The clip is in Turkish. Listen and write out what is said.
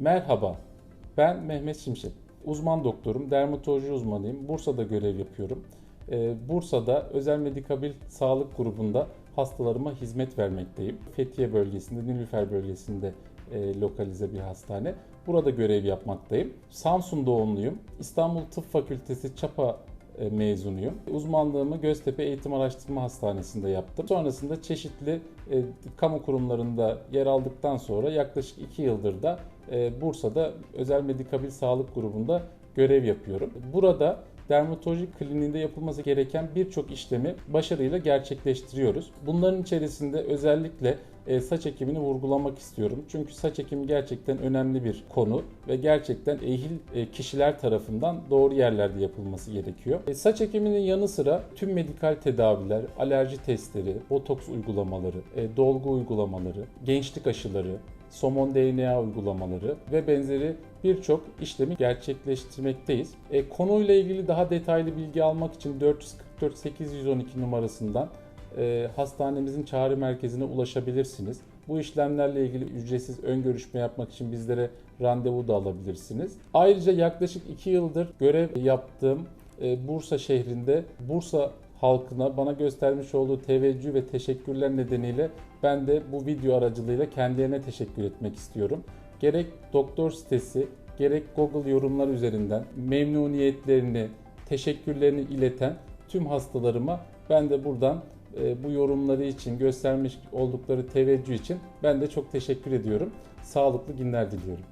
Merhaba, ben Mehmet Şimşek. Uzman doktorum, dermatoloji uzmanıyım. Bursa'da görev yapıyorum. Ee, Bursa'da özel medikabil sağlık grubunda hastalarıma hizmet vermekteyim. Fethiye bölgesinde, Nilüfer bölgesinde e, lokalize bir hastane. Burada görev yapmaktayım. Samsun doğumluyum. İstanbul Tıp Fakültesi Çapa mezunuyum. Uzmanlığımı Göztepe Eğitim Araştırma Hastanesi'nde yaptım. Sonrasında çeşitli e, kamu kurumlarında yer aldıktan sonra yaklaşık 2 yıldır da e, Bursa'da özel medikabil sağlık grubunda görev yapıyorum. Burada dermatoloji kliniğinde yapılması gereken birçok işlemi başarıyla gerçekleştiriyoruz. Bunların içerisinde özellikle e, saç ekimini vurgulamak istiyorum. Çünkü saç ekimi gerçekten önemli bir konu ve gerçekten ehil e, kişiler tarafından doğru yerlerde yapılması gerekiyor. E, Saç ekiminin yanı sıra tüm medikal tedaviler, alerji testleri, botoks uygulamaları, e, dolgu uygulamaları, gençlik aşıları, somon DNA uygulamaları ve benzeri birçok işlemi gerçekleştirmekteyiz. E, konuyla ilgili daha detaylı bilgi almak için 444 812 numarasından e, hastanemizin çağrı merkezine ulaşabilirsiniz. Bu işlemlerle ilgili ücretsiz ön görüşme yapmak için bizlere randevu da alabilirsiniz. Ayrıca yaklaşık 2 yıldır görev yaptığım e, Bursa şehrinde Bursa halkına bana göstermiş olduğu teveccüh ve teşekkürler nedeniyle ben de bu video aracılığıyla kendilerine teşekkür etmek istiyorum. Gerek doktor sitesi, gerek Google yorumlar üzerinden memnuniyetlerini, teşekkürlerini ileten tüm hastalarıma ben de buradan bu yorumları için, göstermiş oldukları teveccüh için ben de çok teşekkür ediyorum. Sağlıklı günler diliyorum.